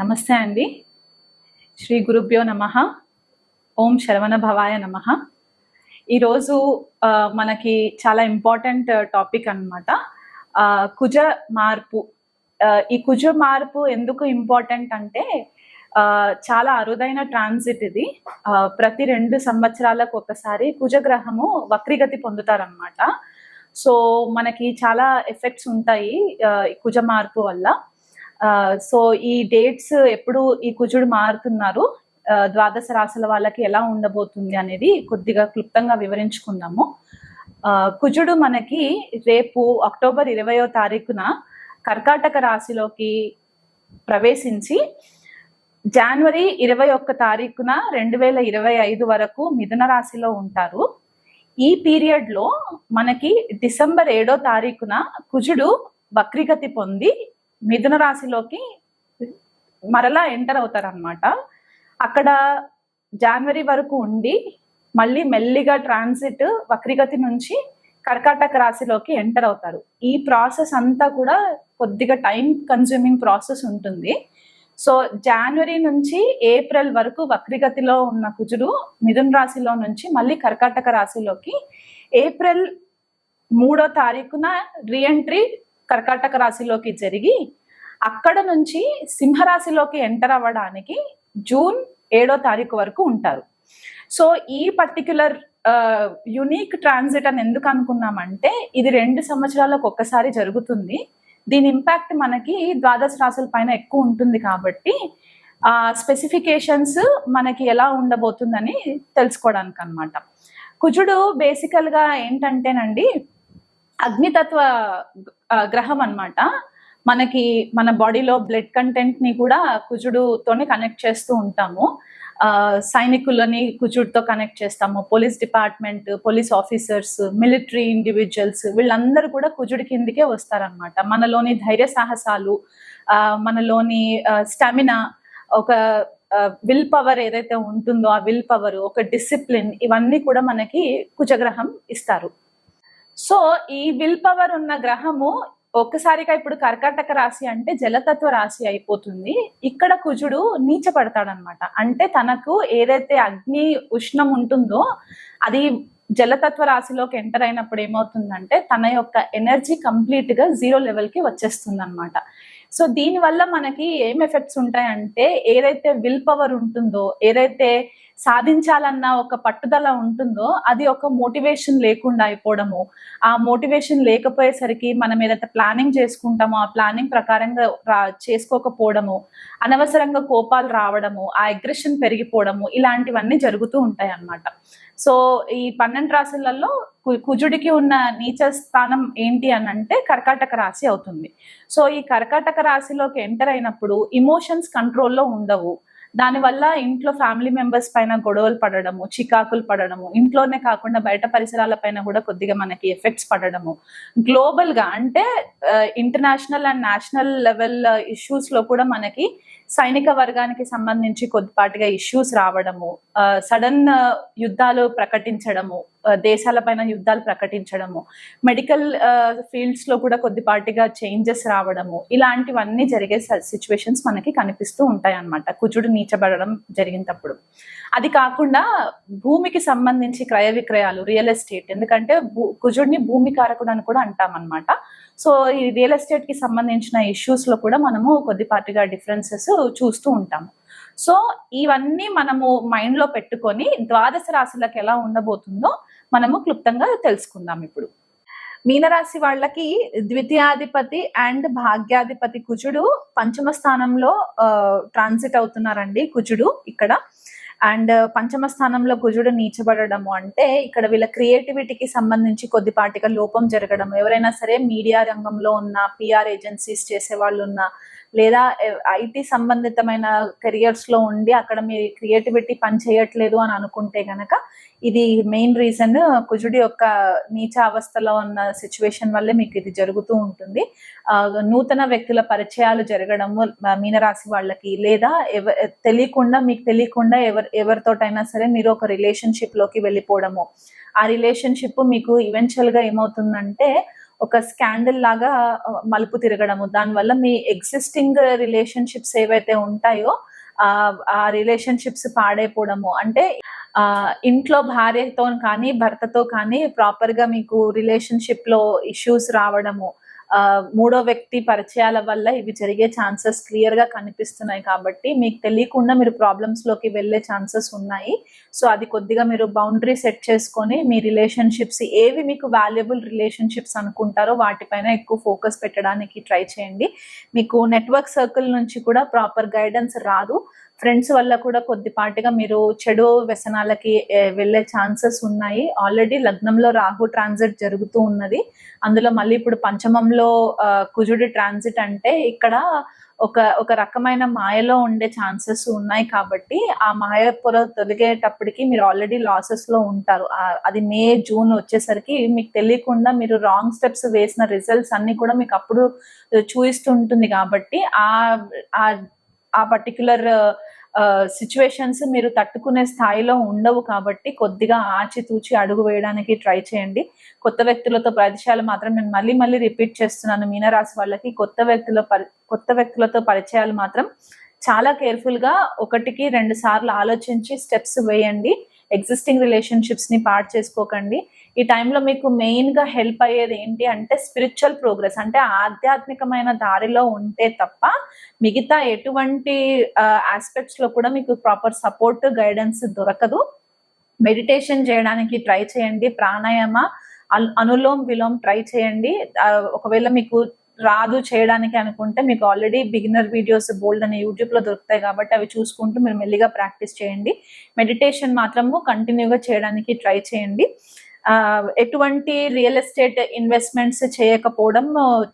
నమస్తే అండి. శ్రీ గురుభ్యో నమ. ఓం శరవణ భవాయ నమ. ఈరోజు మనకి చాలా ఇంపార్టెంట్ టాపిక్ అనమాట కుజ మార్పు. ఈ కుజ మార్పు ఎందుకు ఇంపార్టెంట్ అంటే చాలా అరుదైన ట్రాన్సిట్ ఇది. ప్రతి రెండు సంవత్సరాలకు ఒకసారి కుజగ్రహము వక్రీగతి పొందుతారనమాట సో మనకి చాలా ఎఫెక్ట్స్ ఉంటాయి కుజ మార్పు వల్ల. సో ఈ డేట్స్ ఎప్పుడు ఈ కుజుడు మారుతున్నారు ద్వాదశ రాశుల వాళ్ళకి ఎలా ఉండబోతుంది అనేది కొద్దిగా క్లుప్తంగా వివరించుకుందాము. ఆ, కుజుడు మనకి రేపు అక్టోబర్ ఇరవయో తారీఖున కర్కాటక రాశిలోకి ప్రవేశించి జనవరి ఇరవై ఒక్క తారీఖున రెండు వేల ఇరవై ఐదు వరకు మిథున రాశిలో ఉంటారు. ఈ పీరియడ్లో మనకి డిసెంబర్ ఏడో తారీఖున కుజుడు వక్రీగతి పొంది మిథున రాశిలోకి మరలా ఎంటర్ అవుతారనమాట అక్కడ జనవరి వరకు ఉండి మళ్ళీ మెల్లిగా ట్రాన్సిట్ వక్రీగతి నుంచి కర్కాటక రాశిలోకి ఎంటర్ అవుతారు. ఈ ప్రాసెస్ అంతా కూడా కొద్దిగా టైం కన్జ్యూమింగ్ ప్రాసెస్ ఉంటుంది. సో జనవరి నుంచి ఏప్రిల్ వరకు వక్రీగతిలో ఉన్న కుజుడు మిథున రాశిలో నుంచి మళ్ళీ కర్కాటక రాశిలోకి ఏప్రిల్ మూడో తారీఖున రీఎంట్రీ కర్కాటక రాశిలోకి జరిగి అక్కడ నుంచి సింహరాశిలోకి ఎంటర్ అవ్వడానికి జూన్ ఏడో తారీఖు వరకు ఉంటారు. సో ఈ పర్టిక్యులర్ యునీక్ ట్రాన్సిట్ అని ఎందుకు అనుకున్నామంటే ఇది రెండు సంవత్సరాలకు ఒక్కసారి జరుగుతుంది. దీని ఇంపాక్ట్ మనకి ద్వాదశ రాశుల పైన ఎక్కువ ఉంటుంది కాబట్టి ఆ స్పెసిఫికేషన్స్ మనకి ఎలా ఉండబోతుందని తెలుసుకోవడానికి అనమాట కుజుడు బేసికల్గా ఏంటంటేనండి అగ్నితత్వ ఆ, గ్రహం అన్నమాట. మనకి మన బాడీలో బ్లడ్ కంటెంట్ని కూడా కుజుడుతోనే కనెక్ట్ చేస్తూ ఉంటాము. ఆ, సైనికులని కుజుడుతో కనెక్ట్ చేస్తాము. Police department police officers military individuals వీళ్ళందరూ కూడా కుజుడి కిందికే వస్తారనమాట మనలోని ధైర్య సాహసాలు ఆ, మనలోని స్టామినా ఒక విల్ పవర్ ఏదైతే ఉంటుందో ఆ విల్ పవర్ ఒక డిసిప్లిన్ ఇవన్నీ కూడా మనకి కుజగ్రహం ఇస్తారు. సో ఈ విల్ పవర్ ఉన్న గ్రహము ఒక్కసారిగా ఇప్పుడు కర్కాటక రాశి అంటే జలతత్వ రాశి అయిపోతుంది. ఇక్కడ కుజుడు నీచపడతాడనమాట. అంటే తనకు ఏదైతే అగ్ని ఉష్ణం ఉంటుందో అది జలతత్వ రాశిలోకి ఎంటర్ అయినప్పుడు ఏమవుతుందంటే తన యొక్క ఎనర్జీ కంప్లీట్గా జీరో లెవెల్కి వచ్చేస్తుంది అనమాట సో దీనివల్ల మనకి ఏం ఎఫెక్ట్స్ ఉంటాయంటే ఏదైతే విల్ పవర్ ఉంటుందో ఏదైతే సాధించాలన్న ఒక పట్టుదల ఉంటుందో అది ఒక మోటివేషన్ లేకుండా అయిపోవడము. ఆ మోటివేషన్ లేకపోయేసరికి మనం ఏదైతే ప్లానింగ్ చేసుకుంటామో ఆ ప్లానింగ్ ప్రకారంగా రా చేసుకోకపోవడము అనవసరంగా కోపాలు రావడము ఆ అగ్రెషన్ పెరిగిపోవడము ఇలాంటివన్నీ జరుగుతూ ఉంటాయి అన్నమాట సో ఈ పన్నెండు రాశులలో కు- కుజుడికి ఉన్న నీచ స్థానం ఏంటి అని అంటే కర్కాటక రాశి అవుతుంది. సో ఈ కర్కాటక రాశిలోకి ఎంటర్ అయినప్పుడు ఇమోషన్స్ కంట్రోల్లో ఉండవు. దానివల్ల ఇంట్లో ఫ్యామిలీ మెంబర్స్ పైన గొడవలు పడడము చికాకులు పడడము ఇంట్లోనే కాకుండా బయట పరిసరాల పైన కూడా కొద్దిగా మనకి ఎఫెక్ట్స్ పడడము. గ్లోబల్గా అంటే ఇంటర్నేషనల్ అండ్ నేషనల్ లెవెల్ ఇష్యూస్లో కూడా మనకి సైనిక వర్గానికి సంబంధించి కొద్దిపాటిగా ఇష్యూస్ రావడము సడన్ యుద్ధాలు ప్రకటించడము దేశాలపైన యుద్ధాలు ప్రకటించడము మెడికల్ ఫీల్డ్స్లో కూడా కొద్దిపాటిగా చేంజెస్ రావడము ఇలాంటివన్నీ జరిగే సిచ్యువేషన్స్ మనకి కనిపిస్తూ ఉంటాయి అన్నమాట కుజుడు నీచబడడం జరిగినప్పుడు. అది కాకుండా భూమికి సంబంధించి క్రయ విక్రయాలు రియల్ ఎస్టేట్ ఎందుకంటే భూ- కుజుడిని భూమి కారకుడు అని కూడా అంటాం అనమాట సో ఈ రియల్ ఎస్టేట్కి సంబంధించిన ఇష్యూస్లో కూడా మనము కొద్దిపాటిగా డిఫరెన్సెస్ చూస్తూ ఉంటాము. సో ఇవన్నీ మనము మైండ్లో పెట్టుకొని ద్వాదశ రాశులకు ఎలా ఉండబోతుందో మనము క్లుప్తంగా తెలుసుకుందాం ఇప్పుడు. మీనరాశి వాళ్ళకి ద్వితీయాధిపతి అండ్ భాగ్యాధిపతి కుజుడు పంచమ స్థానంలో ట్రాన్సిట్ అవుతున్నారండి కుజుడు ఇక్కడ. అండ్ పంచమ స్థానంలో కుజుడు నీచబడము అంటే ఇక్కడ వీళ్ళ క్రియేటివిటీకి సంబంధించి కొద్దిపాటిగా లోపం జరగడం ఎవరైనా సరే మీడియా రంగంలో ఉన్న పిఆర్ ఏజెన్సీస్ చేసే వాళ్ళు ఉన్న లేదా ఐటీ సంబంధితమైన కెరియర్స్లో ఉండి అక్కడ మీ క్రియేటివిటీ పని చేయట్లేదు అని అనుకుంటే గనక ఇది మెయిన్ రీజన్ కుజుడి యొక్క నీచ అవస్థలో ఉన్న సిచ్యువేషన్ వల్లే మీకు ఇది జరుగుతూ ఉంటుంది. నూతన వ్యక్తుల పరిచయాలు జరగడము మీనరాశి వాళ్ళకి లేదా ఎవ తెలియకుండా మీకు తెలియకుండా ఎవరి ఎవరితోటైనా సరే మీరు ఒక రిలేషన్షిప్లోకి వెళ్ళిపోవడము. ఆ రిలేషన్షిప్ మీకు ఈవెన్చువల్గా ఏమవుతుందంటే ఒక స్కాండల్ లాగా మలుపు తిరగడము. దానివల్ల మీ ఎగ్జిస్టింగ్ రిలేషన్షిప్స్ ఏవైతే ఉంటాయో ఆ రిలేషన్షిప్స్ పాడైపోవడము. అంటే ఆ ఇంట్లో భార్యతో కానీ భర్తతో కానీ ప్రాపర్గా మీకు రిలేషన్షిప్లో ఇష్యూస్ రావడము. మూడో వ్యక్తి పరిచయాల వల్ల ఇవి జరిగే ఛాన్సెస్ క్లియర్గా కనిపిస్తున్నాయి కాబట్టి మీకు తెలియకుండా మీరు ప్రాబ్లమ్స్లోకి వెళ్ళే ఛాన్సెస్ ఉన్నాయి. సో అది కొద్దిగా మీరు బౌండరీ సెట్ చేసుకొని మీ రిలేషన్షిప్స్ ఏవి మీకు వాల్యుబుల్ రిలేషన్షిప్స్ అనుకుంటారో వాటిపైన ఎక్కువ ఫోకస్ పెట్టడానికి ట్రై చేయండి. మీకు నెట్వర్క్ సర్కిల్ నుంచి కూడా ప్రాపర్ గైడెన్స్ రాదు. ఫ్రెండ్స్ వల్ల కూడా కొద్దిపాటిగా మీరు చెడు వ్యసనాలకి వెళ్ళే ఛాన్సెస్ ఉన్నాయి. ఆల్రెడీ లగ్నంలో రాహు ట్రాన్సిట్ జరుగుతూ ఉన్నది. అందులో మళ్ళీ ఇప్పుడు పంచమంలో కుజుడి ట్రాన్సిట్ అంటే ఇక్కడ ఒక ఒక రకమైన మాయలో ఉండే ఛాన్సెస్ ఉన్నాయి కాబట్టి ఆ మాయ పొర తొలగేటప్పటికి మీరు ఆల్రెడీ లాసెస్లో ఉంటారు. అది మే జూన్ వచ్చేసరికి మీకు తెలియకుండా మీరు రాంగ్ స్టెప్స్ వేసిన రిజల్ట్స్ అన్ని కూడా మీకు అప్పుడు చూయిస్తుంటుంది కాబట్టి ఆ ఆ- పర్టికులర్ సిచ్యువేషన్స్ మీరు తట్టుకునే స్థాయిలో ఉండవు కాబట్టి కొద్దిగా ఆచితూచి అడుగు వేయడానికి ట్రై చేయండి. కొత్త వ్యక్తులతో పరిచయాలు మాత్రం నేను మళ్ళీ మళ్ళీ రిపీట్ చేస్తున్నాను. మీనరాశి వాళ్ళకి కొత్త వ్యక్తుల పరి కొత్త వ్యక్తులతో పరిచయాలు మాత్రం చాలా కేర్ఫుల్గా ఒకటికి రెండు సార్లు ఆలోచించి స్టెప్స్ వేయండి. ఎగ్జిస్టింగ్ రిలేషన్షిప్స్ని పాడు చేసుకోకండి. ఈ టైంలో మీకు మెయిన్గా హెల్ప్ అయ్యేది ఏంటి అంటే స్పిరిచువల్ ప్రోగ్రెస్ అంటే ఆధ్యాత్మికమైన దారిలో ఉంటే తప్ప మిగతా ఎటువంటి ఆస్పెక్ట్స్లో కూడా మీకు ప్రాపర్ సపోర్ట్ గైడెన్స్ దొరకదు. మెడిటేషన్ చేయడానికి ట్రై చేయండి. ప్రాణాయామ అనులోమ్ విలోమ్ ట్రై చేయండి. ఒకవేళ మీకు రాదు చేయడానికి అనుకుంటే మీకు ఆల్రెడీ బిగినర్ వీడియోస్ బోల్డ్ అనే యూట్యూబ్లో దొరుకుతాయి కాబట్టి అవి చూసుకుంటూ మీరు మెల్లిగా ప్రాక్టీస్ చేయండి. మెడిటేషన్ మాత్రము కంటిన్యూగా చేయడానికి ట్రై చేయండి. ఎటువంటి రియల్ ఎస్టేట్ ఇన్వెస్ట్మెంట్స్ చేయకపోవడం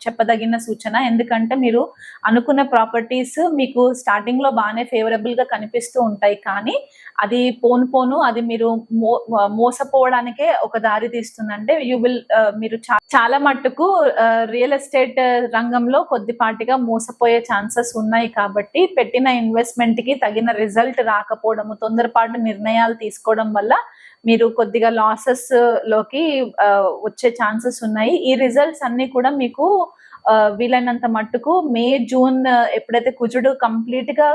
చెప్పదగిన సూచన. ఎందుకంటే మీరు అనుకున్న ప్రాపర్టీస్ మీకు స్టార్టింగ్లో బాగానే ఫేవరబుల్గా కనిపిస్తూ ఉంటాయి. కానీ అది పోను పోను అది మీరు మో మోసపోవడానికే ఒక దారి తీస్తుందంటే యూ విల్ మీరు చా- చాలా మట్టుకు రియల్ ఎస్టేట్ రంగంలో కొద్దిపాటిగా మోసపోయే ఛాన్సెస్ ఉన్నాయి కాబట్టి పెట్టిన ఇన్వెస్ట్మెంట్కి తగిన రిజల్ట్ రాకపోవడము తొందరపాటు నిర్ణయాలు తీసుకోవడం వల్ల మీరు కొద్దిగా లాసెస్ uh, లోకి uh, వచ్చే ఛాన్సెస్ ఉన్నాయి. ఈ రిజల్ట్స్ అన్ని కూడా మీకు uh, వీలైనంత మట్టుకు మే జూన్ ఎప్పుడైతే కుజుడు కంప్లీట్గా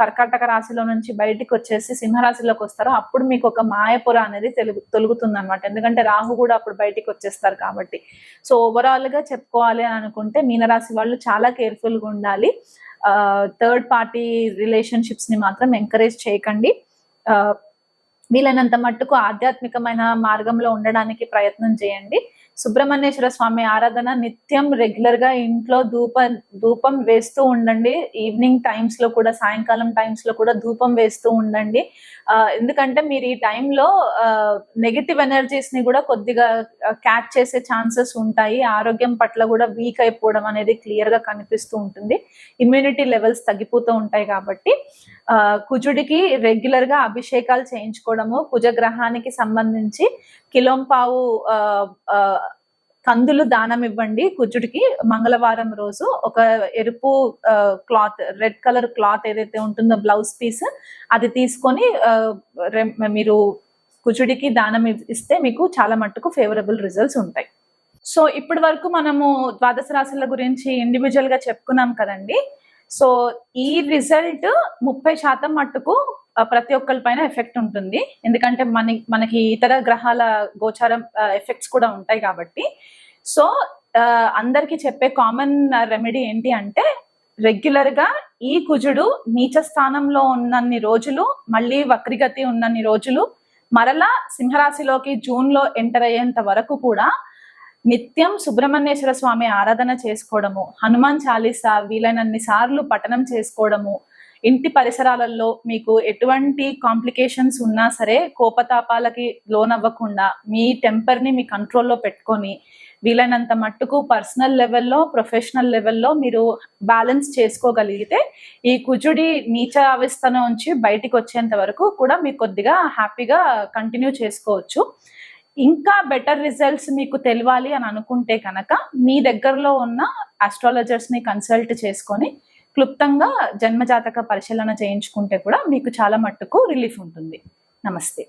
కర్కాటక రాశిలో నుంచి బయటికి వచ్చేసి సింహరాశిలోకి వస్తారో అప్పుడు మీకు ఒక మాయపుర అనేది తెలుగు తొలుగుతుంది అనమాట ఎందుకంటే రాహు కూడా అప్పుడు బయటికి వచ్చేస్తారు కాబట్టి. సో ఓవరాల్గా చెప్పుకోవాలి అని అనుకుంటే మీనరాశి వాళ్ళు చాలా కేర్ఫుల్గా ఉండాలి థర్డ్ పార్టీ రిలేషన్షిప్స్ని మాత్రం ఎంకరేజ్ చేయకండి. వీలైనంత మట్టుకు ఆధ్యాత్మికమైన మార్గంలో ఉండడానికి ప్రయత్నం చేయండి. సుబ్రహ్మణ్యేశ్వర స్వామి ఆరాధన నిత్యం రెగ్యులర్గా ఇంట్లో ధూప ధూపం వేస్తూ ఉండండి. ఈవినింగ్ టైమ్స్లో కూడా సాయంకాలం టైమ్స్లో కూడా ధూపం వేస్తూ ఉండండి. ఎందుకంటే మీరు ఈ టైంలో నెగటివ్ ఎనర్జీస్ని కూడా కొద్దిగా క్యాచ్ చేసే ఛాన్సెస్ ఉంటాయి. ఆరోగ్యం పట్ల కూడా వీక్ అయిపోవడం అనేది క్లియర్గా కనిపిస్తూ ఉంటుంది. ఇమ్యూనిటీ లెవెల్స్ తగ్గిపోతూ ఉంటాయి కాబట్టి కుజుడికి రెగ్యులర్గా అభిషేకాలు చేయించుకోవడము కుజగ్రహానికి సంబంధించి కిలోంపావు కందులు దానం ఇవ్వండి కుజుడికి. మంగళవారం రోజు ఒక ఎరుపు క్లాత్ రెడ్ కలర్ క్లాత్ ఏదైతే ఉంటుందో బ్లౌజ్ పీస్ అది తీసుకొని మీరు కుజుడికి దానం ఇస్తే మీకు చాలా మట్టుకు ఫేవరబుల్ రిజల్ట్స్ ఉంటాయి. సో ఇప్పటి వరకు మనము ద్వాదశ రాశుల గురించి ఇండివిజువల్గా చెప్పుకున్నాం కదండి. సో ఈ రిజల్ట్ ముప్పై శాతం మట్టుకు ప్రతి ఒక్కరి పైన ఎఫెక్ట్ ఉంటుంది. ఎందుకంటే మన మనకి ఇతర గ్రహాల గోచారం ఎఫెక్ట్స్ కూడా ఉంటాయి కాబట్టి. సో అందరికీ చెప్పే కామన్ రెమెడీ ఏంటి అంటే రెగ్యులర్గా ఈ కుజుడు నీచ స్థానంలో ఉన్నన్ని రోజులు మళ్ళీ వక్రిగతి ఉన్నన్ని రోజులు మరలా సింహరాశిలోకి జూన్లో ఎంటర్ అయ్యేంత వరకు కూడా నిత్యం సుబ్రహ్మణ్యేశ్వర స్వామి ఆరాధన చేసుకోవడము హనుమాన్ చాలీసా వీలైనన్ని సార్లు పఠనం చేసుకోవడము ఇంటి పరిసరాలలో మీకు ఎటువంటి కాంప్లికేషన్స్ ఉన్నా సరే కోపతాపాలకి లోనవ్వకుండా మీ టెంపర్ని మీ కంట్రోల్లో పెట్టుకొని వీలైనంత మట్టుకు పర్సనల్ లెవెల్లో ప్రొఫెషనల్ లెవెల్లో మీరు బ్యాలెన్స్ చేసుకోగలిగితే ఈ కుజుడి నీచ అవస్థ నుంచి బయటికి వచ్చేంత వరకు కూడా మీరు కొద్దిగా హ్యాపీగా కంటిన్యూ చేసుకోవచ్చు. ఇంకా బెటర్ రిజల్ట్స్ మీకు తెలియాలి అని అనుకుంటే కనుక మీ దగ్గరలో ఉన్న ఆస్ట్రాలజర్స్ని కన్సల్ట్ చేసుకొని క్లుప్తంగా జన్మజాతక పరిశీలన చేయించుకుంటే కూడా మీకు చాలా మట్టుకు రిలీఫ్ ఉంటుంది. నమస్తే.